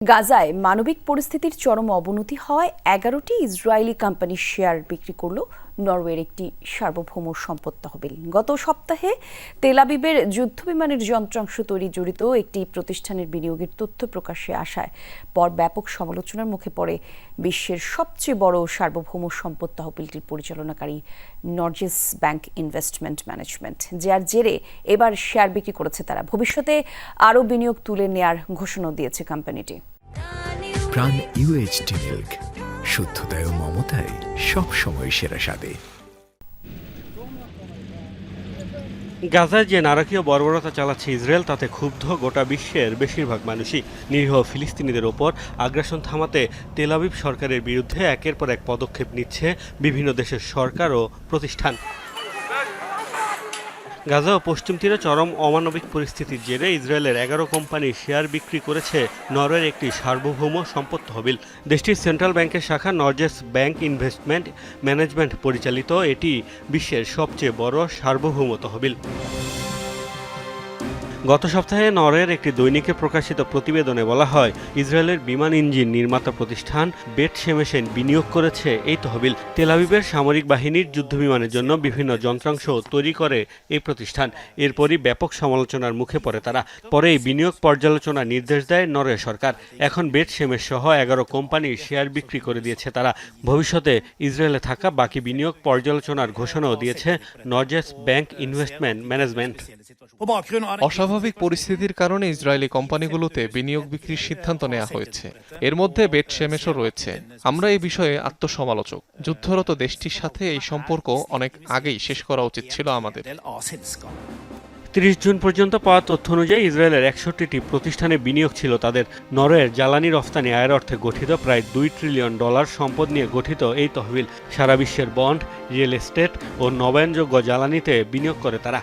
গাজায় মানবিক পরিস্থিতির চরম অবনতি হওয়ায় এগারোটি ইসরায়েলি কোম্পানির শেয়ার বিক্রি করল নরওয়ের একটি সার্বভৌম সম্পদ তহবিল। গত সপ্তাহে তেলাবিবের যুদ্ধবিমানের যন্ত্রাংশ তৈরি জড়িত একটি প্রতিষ্ঠানের বিনিয়োগের তথ্য প্রকাশ্যে আসায় পর ব্যাপক সমালোচনার মুখে পড়ে বিশ্বের সবচেয়ে বড় সার্বভৌম সম্পদ তহবিলটির পরিচালনাকারী নর্জেস ব্যাংক ইনভেস্টমেন্ট ম্যানেজমেন্ট যার জেরে এবার শেয়ার বিক্রি করেছে তারা। ভবিষ্যতে আরও বিনিয়োগ তুলে নেয়ার ঘোষণা দিয়েছে কোম্পানিটি। প্রাণ মিল্ক। শুদ্ধতায় ও মমতায় সবসময় সেরা স্বাদে। গাজায় যে নারকীয় বর্বরতা চালাচ্ছে ইসরায়েল, তাতে ক্ষুব্ধ গোটা বিশ্বের বেশিরভাগ মানুষই। নিরীহ ফিলিস্তিনিদের ওপর আগ্রাসন থামাতে তেলাবিব সরকারের বিরুদ্ধে একের পর এক পদক্ষেপ নিচ্ছে বিভিন্ন দেশের সরকার ও প্রতিষ্ঠান। গাজা ও পশ্চিম তীরে চরম অমানবিক পরিস্থিতির জেরে ইসরায়েলের এগারো কোম্পানি শেয়ার বিক্রি করেছে নরওয়ের একটি সার্বভৌম সম্পদ তহবিল। দেশটির সেন্ট্রাল ব্যাংকের শাখা নর্জেস ব্যাংক ইনভেস্টমেন্ট ম্যানেজমেন্ট পরিচালিত। এটি বিশ্বের সবচেয়ে বড় সার্বভৌম তহবিল। গত সপ্তাহে নরওয়ের একটি দৈনিকে প্রকাশিত প্রতিবেদনে বলা হয়, ইসরায়েলের বিমান ইঞ্জিন নির্মাতা প্রতিষ্ঠান বেট সেমেসেন বিনিয়োগ করেছে এই তহবিল। তেলাবিবের সামরিক বাহিনীর যুদ্ধবিমানের জন্য বিভিন্ন যন্ত্রাংশ তৈরি করে এই প্রতিষ্ঠান। এরপরই ব্যাপক সমালোচনার মুখে পড়ে তারা। পরে এই বিনিয়োগ পর্যালোচনার নির্দেশ দেয় নরওয়ে সরকার। এখন বেট সেমেস সহ এগারো কোম্পানির শেয়ার বিক্রি করে দিয়েছে তারা। ভবিষ্যতে ইসরায়েলে থাকা বাকি বিনিয়োগ পর্যালোচনার ঘোষণাও দিয়েছে নর্জেস ব্যাংক ইনভেস্টমেন্ট ম্যানেজমেন্ট। অস্বাভাবিক পরিস্থিতির কারণে ইসরায়েলি কোম্পানিগুলোতে বিনিয়োগ বিক্রির সিদ্ধান্ত নেওয়া হয়েছে। এর মধ্যে বেট শেমেশও রয়েছে। আমরা এই বিষয়ে আত্মসমালোচক। যুদ্ধরত দেশটির সাথে এই সম্পর্ক অনেক আগেই শেষ করা উচিত ছিল আমাদের। তিরিশ জুন পর্যন্ত পাওয়া তথ্য অনুযায়ী ইসরায়েলের একষট্টিটি প্রতিষ্ঠানে বিনিয়োগ ছিল তাদের। নরওয়ের জ্বালানি রফতানি আয়ের অর্থে গঠিত প্রায় দুই ট্রিলিয়ন ডলার সম্পদ নিয়ে গঠিত এই তহবিল সারা বিশ্বের বন্ড, রিয়েল এস্টেট ও নবায়নযোগ্য জ্বালানিতে বিনিয়োগ করে তারা।